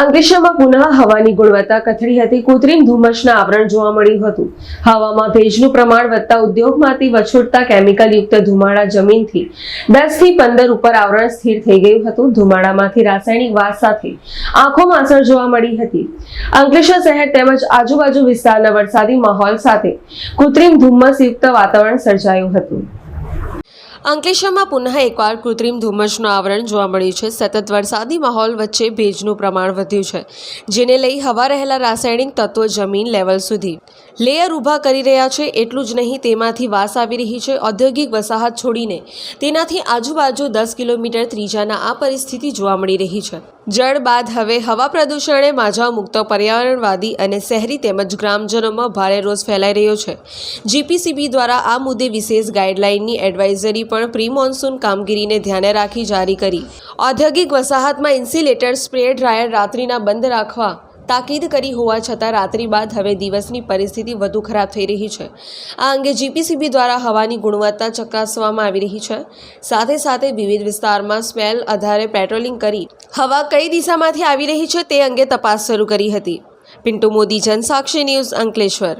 અંકલેશ્વરમાં પુનઃ હવાની ગુણવત્તા કથળી હતી. કૃત્રિમ ધુમ્મસના આવરણ જોવા મળ્યું હતું. હવામાં ભેજનું પ્રમાણ વધતા ઉદ્યોગમાંથી વછોડતા કેમિકલ યુક્ત ધુમાડા જમીનથી દસથી પંદર ઉપર આવરણ સ્થિર થઈ ગયું હતું. ધુમાડામાંથી રાસાયણિક વાસ સાથે આંખોમાં અસર જોવા મળી હતી. અંકલેશ્વર શહેર તેમજ આજુબાજુ વિસ્તારના વરસાદી માહોલ સાથે કૃત્રિમ ધુમ્મસ યુક્ત વાતાવરણ સર્જાયું હતું. અંકલેશ્વરમાં પુનઃ એકવાર કૃત્રિમ ધુમ્મસનું આવરણ જોવા મળ્યું છે. સતત વરસાદી માહોલ વચ્ચે ભેજનું પ્રમાણ વધ્યું છે, જેને લઈ હવા રહેલા રાસાયણિક તત્વો જમીન લેવલ સુધી લેયર ઊભા કરી રહ્યા છે. એટલું જ નહીં, તેમાંથી વાસ આવી રહી છે. ઔદ્યોગિક વસાહત છોડીને તેનાથી આજુબાજુ દસ કિલોમીટર ત્રીજાના આ પરિસ્થિતિ જોવા મળી રહી છે. જળ બાદ હવે હવા પ્રદૂષણે માઝા મુક્તો, પર્યાવરણવાદી અને શહેરી તેમજ ગ્રામજનોમાં ભારે રોષ ફેલાઈ રહ્યો છે. જીપીસીબી દ્વારા આ મુદ્દે વિશેષ ગાઈડલાઇનની એડવાઇઝરી પણ પ્રી મોન્સૂન કામગીરીને ધ્યાને રાખી જારી કરી. ઔદ્યોગિક વસાહતમાં ઇન્સ્યુલેટર સ્પ્રે ડ્રાયર રાત્રિના બંધ રાખવા તાકીદ કરી હોવા છતાં રાત્રિ બાદ હવે દિવસની પરિસ્થિતિ વધુ ખરાબ થઈ રહી છે. આ અંગે જીપીસીબી દ્વારા હવાની ગુણવત્તા ચકાસવામાં આવી રહી છે. સાથે સાથે વિવિધ વિસ્તારમાં સ્મેલ આધારે પેટ્રોલિંગ કરી હવા કઈ દિશામાંથી આવી રહી છે તે અંગે તપાસ શરૂ કરી હતી. પિન્ટુ મોદી, જનસાક્ષી ન્યૂઝ અંકલેશ્વર.